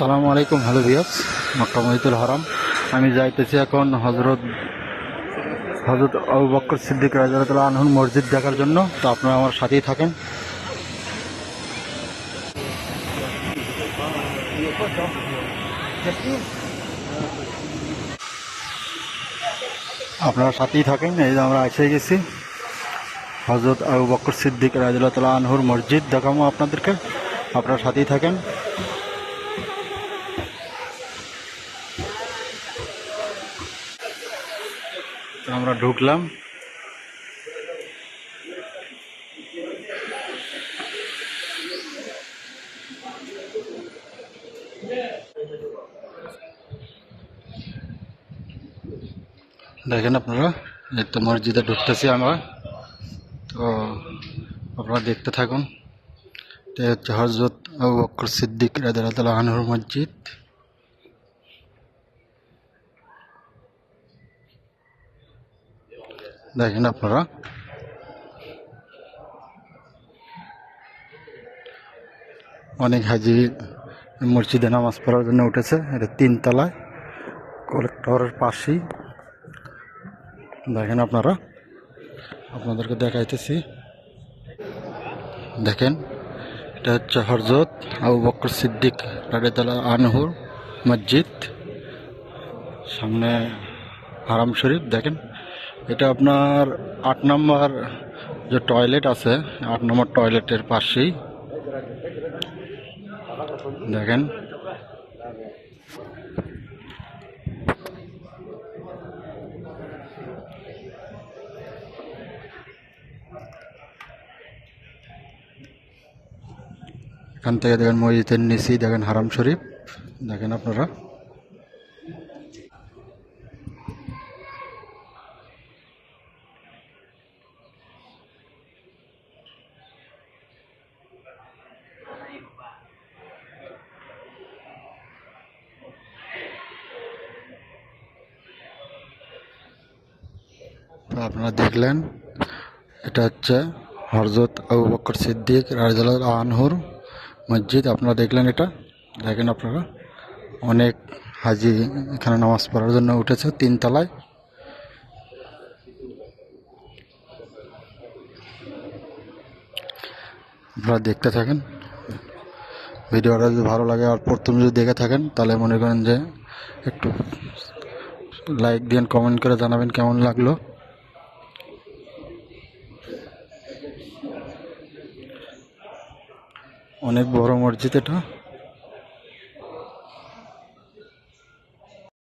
আসসালামু আলাইকুম, হ্যালো ভিয়াস মক্কা মহিতুল হারাম। আমি যাইতেছি এখন হজরত হজরত আবু বক্কর সিদ্দিক রাজারতুল্লাহ আনহুর মসজিদ দেখার জন্য। তো আপনারা আমার সাথেই থাকেন। আপনারা সাথেই থাকেন, এই যে আমরা এসে গেছি। হজরত আবু বক্কর সিদ্দিক রাজিল্লাহ আনহুর মসজিদ দেখাবো আপনাদেরকে। আপনারা সাথেই থাকেন। আমরা ঢুকলাম। দেখেন আপনারা তো মসজিদে ঢুকতেছি আমরা। তো আপনারা দেখতে থাকুন। হজরত আবু বকর সিদ্দিক রাদিয়াল্লাহু আনহুর মসজিদ। দেখেন আপনারা। অনেক হাজি মসজিদে নামাজ পড়ার জন্য উঠেছে। এটা তিনতলায় কলেক্টরের পাশেই। দেখেন আপনারা, আপনাদেরকে দেখাইতেছি। দেখেন, এটা হচ্ছে হরজত আবু বকর সিদ্দিক রাডিয়াল্লাহ আনহুর মসজিদ। সামনে হারাম শরীফ, দেখেন। এটা আপনার আট নম্বর যে টয়লেট আছে, আট নম্বর টয়লেটের পাশেই। দেখেন। এখান থেকে দেখেন মসজিদের নিচেই দেখেন হারাম শরীফ। দেখেন আপনারা। আপনারা দেখলেন, এটা হচ্ছে হরজত আবু বকর সিদ্দিক রাজাল আনহুর মসজিদ। আপনারা দেখলেন এটা? দেখেন আপনারা, অনেক হাজি এখানে নামাজ পড়ার জন্য উঠেছে তিনতলায়। আপনারা দেখতে থাকেন। ভিডিওটা যদি ভালো লাগে আর প্রথম যদি দেখে থাকেন, তাহলে মনে করেন যে একটু লাইক দিন কমেন্ট করে জানাবেন কেমন লাগল। অনেক বড় মসজিদ এটা।